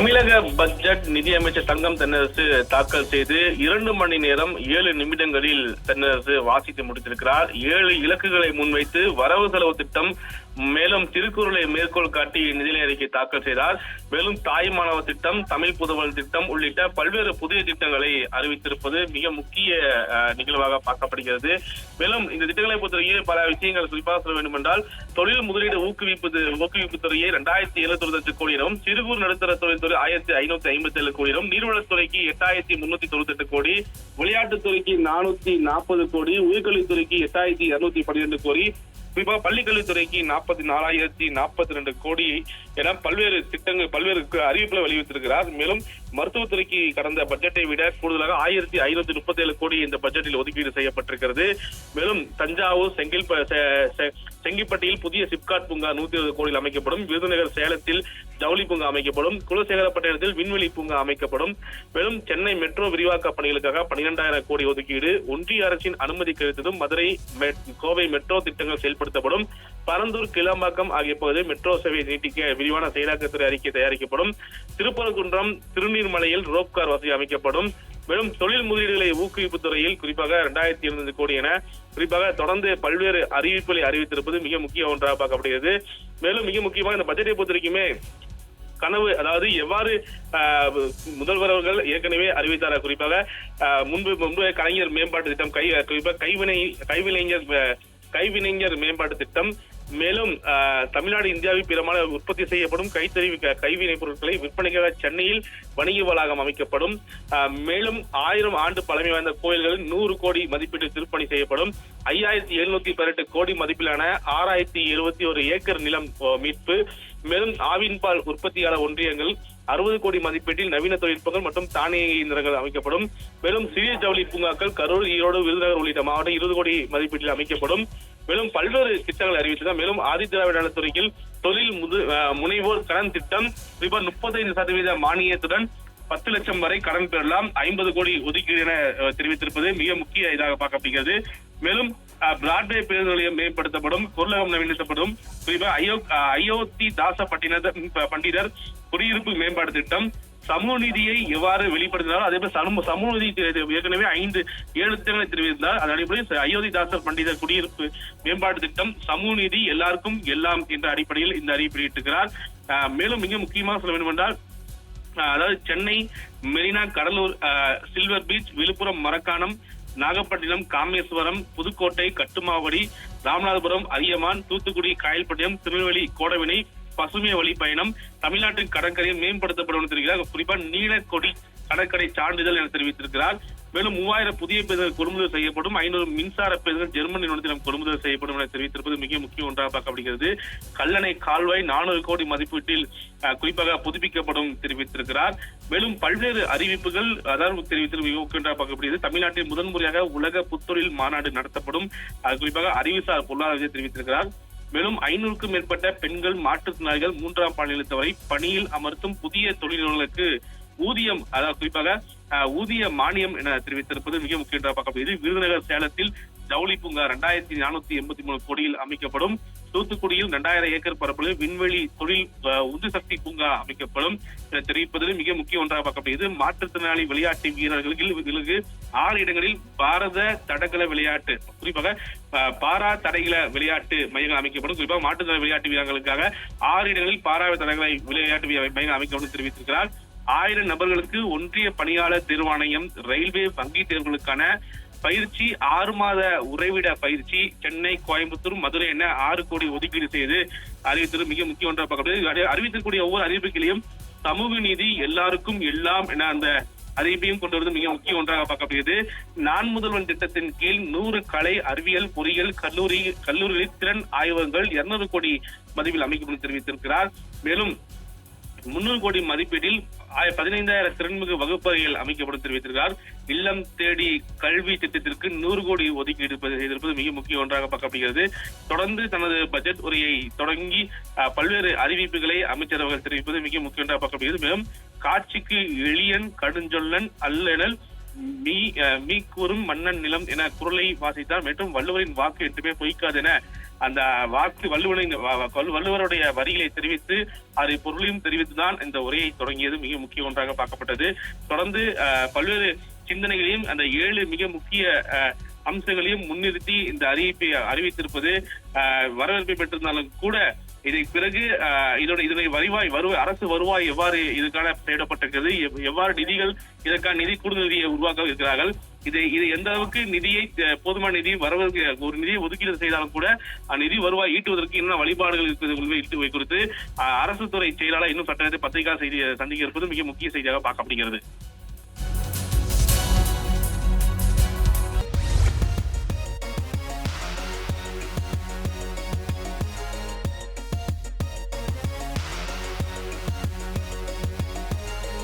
தமிழக பட்ஜெட் நிதியமைச்சர் தங்கம் தென்னரசு தாக்கல் செய்து இரண்டு மணி நேரம் ஏழு நிமிடங்களில் தென்னரசு வாசித்து முடித்திருக்கிறார். ஏழு இலக்குகளை முன்வைத்து வரவு செலவு திட்டம் மேலும் திருக்குறளை மேற்கோள் காட்டி நிதிநிலை அறிக்கை தாக்கல் செய்தார். மேலும் தாய் மாணவ திட்டம் தமிழ் புதவல் திட்டம் உள்ளிட்ட பல்வேறு புதிய திட்டங்களை அறிவித்திருப்பது மிக முக்கிய நிகழ்வாக பார்க்கப்படுகிறது. மேலும் இந்த திட்டங்களை பொறுத்தவரையில் பல விஷயங்கள் குறிப்பாக சொல்ல வேண்டும் என்றால் தொழில் முதலீடு ஊக்குவிப்பு ஊக்குவிப்பு துறையை இரண்டாயிரத்தி எழுநூத்தி லட்சம் கோடி எனவும் சிறு குறு நடுத்தர தொழில்துறை ஆயிரத்தி ஐநூத்தி ஐம்பத்தி ஏழு கோடி நீர்வளத்துறைக்கு எட்டாயிரத்தி முன்னூத்தி தொண்ணூத்தி எட்டு கோடி விளையாட்டுத்துறைக்கு நானூத்தி நாற்பது கோடி உயர்கல்வித்துறைக்கு எட்டாயிரத்தி இருநூத்தி பன்னிரெண்டு கோடி குறிப்பாக பள்ளிக்கல்வித்துறைக்கு நாற்பத்தி நாலாயிரத்தி நாற்பத்தி ரெண்டு கோடி என பல்வேறு திட்டங்கள் பல்வேறு அறிவிப்புகளை வெளியிட்டிருக்கிறார். மேலும் மருத்துவத்துறைக்கு கடந்த பட்ஜெட்டை விட கூடுதலாக ஆயிரத்தி ஐநூத்தி முப்பத்தி ஏழு கோடி இந்த பட்ஜெட்டில் ஒதுக்கீடு செய்யப்பட்டிருக்கிறது. மேலும் தஞ்சாவூர் செங்கில் செங்கிப்பட்டியில் புதிய சிப்காட் பூங்கா நூத்தி இருபது கோடியில் அமைக்கப்படும். விருதுநகர் சேலத்தில் ஜவுளி பூங்கா அமைக்கப்படும். குலசேகரப்பட்டினத்தில் விண்வெளி பூங்கா அமைக்கப்படும். மேலும் சென்னை மெட்ரோ விரிவாக்க பணிகளுக்காக பன்னிரெண்டாயிரம் கோடி ஒதுக்கீடு. ஒன்றிய அரசின் அனுமதி கிடைத்ததும் மதுரை மெட்- கோவை மெட்ரோ திட்டங்கள் செயல்படுத்தப்படும். பரந்தூர் கிளம்பாக்கம் ஆகிய பகுதியில் மெட்ரோ சேவை நீட்டிக்க விரிவான செயலாக்கத்துறை அறிக்கை தயாரிக்கப்படும். திருப்பரங்குன்றம் திருநீர்மலையில் ரோப்கார் வசதி அமைக்கப்படும். மேலும் தொழில் முதலீடுகளை ஊக்குவிப்பு துறையில் குறிப்பாக இரண்டாயிரத்தி இருபது கோடி என குறிப்பாக தொடர்ந்து பல்வேறு அறிவிப்புகளை அறிவித்திருப்பது மிக முக்கிய ஒன்றாக பார்க்கப்படுகிறது. மேலும் மிக முக்கியமாக இந்த பட்ஜெட்டை பொறுத்த வரைக்குமே கனவு அதாவது எவ்வாறு முதல்வர் அவர்கள் ஏற்கனவே அறிவித்தார் குறிப்பாக முன்பு முன்பு கலைஞர் மேம்பாட்டு திட்டம் கை குறிப்பாக கைவினை கைவினைஞர் கைவினைஞர் மேம்பாட்டு திட்டம் மேலும் தமிழ்நாடு இந்தியாவில் பிறமான உற்பத்தி செய்யப்படும் கைத்தறி கைவினைப் கைவினை பொருட்களை விற்பனைக்காக சென்னையில் வணிக வளாகம் அமைக்கப்படும் மேலும் ஆயிரம் ஆண்டு பழமை வாய்ந்த கோயில்களில் நூறு கோடி மதிப்பீட்டில் திருப்பணி செய்யப்படும். ஐயாயிரத்தி எழுநூத்தி பதினெட்டு கோடி மதிப்பிலான ஆறாயிரத்தி எழுபத்தி ஒரு ஏக்கர் நிலம் மீட்பு. மேலும் ஆவின்பால் உற்பத்தியாளர் ஒன்றியங்கள் அறுபது கோடி மதிப்பீட்டில் நவீன தொழில்நுட்பங்கள் மற்றும் தானிய இயந்திரங்கள் அமைக்கப்படும். மேலும் சிறிய ஜவுளி பூங்காக்கள் கரூர் ஈரோடு விருதுநகர் உள்ளிட்ட மாவட்டம் இருபது கோடி மதிப்பீட்டில் அமைக்கப்படும். மேலும் பல்வேறு திட்டங்களை அறிவித்தது மேலும் ஆதிதிராவிட நலத்துறையில் தொழில் முது முனைவோர் கடன் திட்டம் ரூபாய் முப்பத்தைந்து சதவீத மானியத்துடன் பத்து லட்சம் வரை கடன் பெறலாம். ஐம்பது கோடி ஒதுக்கீடு என தெரிவித்திருப்பது மிக முக்கிய இதாக பார்க்கப்படுகிறது. மேலும் பிராட்வே பேருந்து நிலையம் மேம்படுத்தப்படும் பொருளகம் நவீனப்படும் குறிப்பாக ஐயோ அயோத்தி தாச பட்டினர் பண்டிதர் குடியிருப்பு மேம்பாடு திட்டம் சமூக நீதியை எவ்வாறு வெளிப்படுத்தினாலும் அதே போல சமூக சமூக நீதி ஏற்கனவே ஐந்து ஏழு திட்டங்களை தெரிவித்தார் அதன் அடிப்படையில் அயோத்திதாசர் பண்டிதர் குடியிருப்பு மேம்பாட்டு திட்டம் சமூக நீதி எல்லாருக்கும் எல்லாம் என்ற அடிப்படையில் இந்த அறிவிப்பு வெளியிட்டிருக்கிறார். அஹ், மேலும் மிக முக்கியமாக சொல்ல வேண்டும் என்றால் அதாவது சென்னை மெரினா கடலூர் சில்வர் பீச் விழுப்புரம் மரக்காணம் நாகப்பட்டினம் காமேஸ்வரம் புதுக்கோட்டை கட்டுமாவடி ராமநாதபுரம் அரியமான் தூத்துக்குடி காயல்பட்டினம் திருநெல்வேலி கோடவினை பசுமை வழி பயணம் தமிழ்நாட்டின் கடற்கரையை மேம்படுத்தப்படும் என்று தெரிவிக்கிறார் குறிப்பா நீலக்கொடி கடற்கரை சான்றிதழ் என தெரிவித்திருக்கிறார். மேலும் மூவாயிரம் புதிய பேருந்துகள் கொள்முதல் செய்யப்படும். ஐநூறு மின்சார பேருந்துகள் ஜெர்மன் நிறுவனத்திடம் கொள்முதல் செய்யப்படும் என தெரிவித்திருப்பது மிக முக்கிய ஒன்றாக பார்க்கப்படுகிறது. கல்லணை கால்வாய் நானூறு கோடி மதிப்பீட்டில் அஹ், குறிப்பாக புதுப்பிக்கப்படும் தெரிவித்திருக்கிறார். மேலும் பல்வேறு அறிவிப்புகள் அதாவது தெரிவித்து மிக முக்கிய பார்க்கப்படுகிறது. தமிழ்நாட்டில் முதன்முறையாக உலக புத்தொழில் மாநாடு நடத்தப்படும். குறிப்பாக அறிவுசார் பொருளாதாரத்தை தெரிவித்திருக்கிறார். மேலும் ஐநூறுக்கும் மேற்பட்ட பெண்கள் மாற்றுத்திறனாளிகள் மூன்றாம் பாலினத்தவரை பணியில் அமர்த்தும் புதிய தொழிலாளர்களுக்கு ஊதியம் அதாவது குறிப்பாக ஊதிய மானியம் என தெரிவித்திருப்பது மிக முக்கிய பார்க்கப்படுகிறது. விருதுநகர் சேலத்தில் ஜவுளி பூங்கா இரண்டாயிரத்தி நானூத்தி எண்பத்தி மூணு கோடியில் அமைக்கப்படும். தூத்துக்குடியில் இரண்டாயிரம் ஏக்கர் பரப்பில் விண்வெளி தொழில் உந்து சக்தி பூங்கா அமைக்கப்படும். என தெரிவிப்பது மிக முக்கிய ஒன்றாக பார்க்கப்படுகிறது மாற்றுத்திறனாளி விளையாட்டு வீரர்களுக்கு ஆறு இடங்களில் பாரத தடகள விளையாட்டு குறிப்பாக பாரா தடகள விளையாட்டு மையங்கள் அமைக்கப்படும். குறிப்பாக மாற்றுத்திறனாளி விளையாட்டு வீரர்களுக்காக ஆறு இடங்களில் பாரா தடகள விளையாட்டு மையங்கள் அமைக்கப்படும் தெரிவித்திருக்கிறார். ஆயிரம் நபர்களுக்கு ஒன்றிய பணியாளர் தேர்வாணையம் ரயில்வே வங்கி தேர்வுகளுக்கான பயிற்சி ஆறு மாத உறைவிட பயிற்சி சென்னை கோயம்புத்தூர் மதுரை என ஆறு கோடி ஒதுக்கீடு செய்து அறிவித்தது மிக முக்கிய ஒன்றாக பார்க்கப்படுது அறிவித்திருக்கூடிய ஒவ்வொரு அறிவிப்புகளையும் சமூக நீதி எல்லாருக்கும் எல்லாம் என அந்த அறிவிப்பையும் கொண்டு வருவது மிக முக்கிய ஒன்றாக பார்க்கப்படுகிறது. நான் முதல்வன் திட்டத்தின் கீழ் நூறு கலை அறிவியல் பொறியியல் கல்லூரி கல்லூரிகளில் திறன் ஆய்வகங்கள் இருநூறு கோடி மதிப்பில் அமைக்கப்படும் தெரிவித்திருக்கிறார். மேலும் முன்னூறு கோடி மதிப்பீட்டில் பதினைந்தாயிரம் திறன்மிகு வகுப்பறைகள் அமைக்கப்படும் தெரிவித்திருக்கிறார். இல்லம் தேடி கல்வி திட்டத்திற்கு நூறு கோடி ஒதுக்கீடு இருப்பது- செய்திருப்பது மிக முக்கிய ஒன்றாக பார்க்கப்படுகிறது. தொடர்ந்து தனது பட்ஜெட் உரையை தொடங்கி அஹ், பல்வேறு அறிவிப்புகளை அமைச்சர் அவர்கள் தெரிவிப்பது மிக முக்கிய ஒன்றாக பார்க்கப்படுகிறது. மேலும் காட்சிக்கு எளியன் கடுஞ்சொல்லன் அல்லனல் மீ அஹ், மீ கூறும் மன்னன் நிலம் என குரலை வாசித்தார். மற்றும் வள்ளுவரின் வாக்கு எட்டுமே பொய்க்காது என அந்த வாக்கு வள்ளுவனின் வள்ளுவருடைய வரிகளை தெரிவித்து அதை பொருளையும் தெரிவித்துதான் இந்த உரையை தொடங்கியது மிக முக்கிய ஒன்றாக பார்க்கப்பட்டது. தொடர்ந்து பல்வேறு சிந்தனைகளையும் அந்த ஏழு மிக முக்கிய அம்சங்களையும் முன்னிறுத்தி இந்த அறிவிப்பை அறிவித்திருப்பது வரவேற்பை பெற்றிருந்தாலும் கூட இதை பிறகு இதோட இதனை வருவாய் வருவாய் அரசு வருவாய் எவ்வாறு இதுக்கான தேடப்பட்டிருக்கிறது? எவ்- எவ்வாறு நிதிகள் இதற்கான நிதி கூடுதல் நிதியை உருவாக்க இருக்கிறார்கள்? இதை இது எந்த அளவுக்கு நிதியை போதுமான நிதி வரவதற்கு ஒரு நிதியை ஒதுக்கீடு செய்தாலும் கூட நிதி வருவாய் ஈட்டுவதற்கு என்ன வழிபாடுகள் இருக்கிறது என்பதை குறித்து அஹ், அரசு துறை செயலாளர் இன்னும் சட்ட பத்திரிகா பத்திரிகை செய்தி சந்திக்க இருப்பது மிக முக்கிய செய்தியாக பார்க்கப்படுகிறது.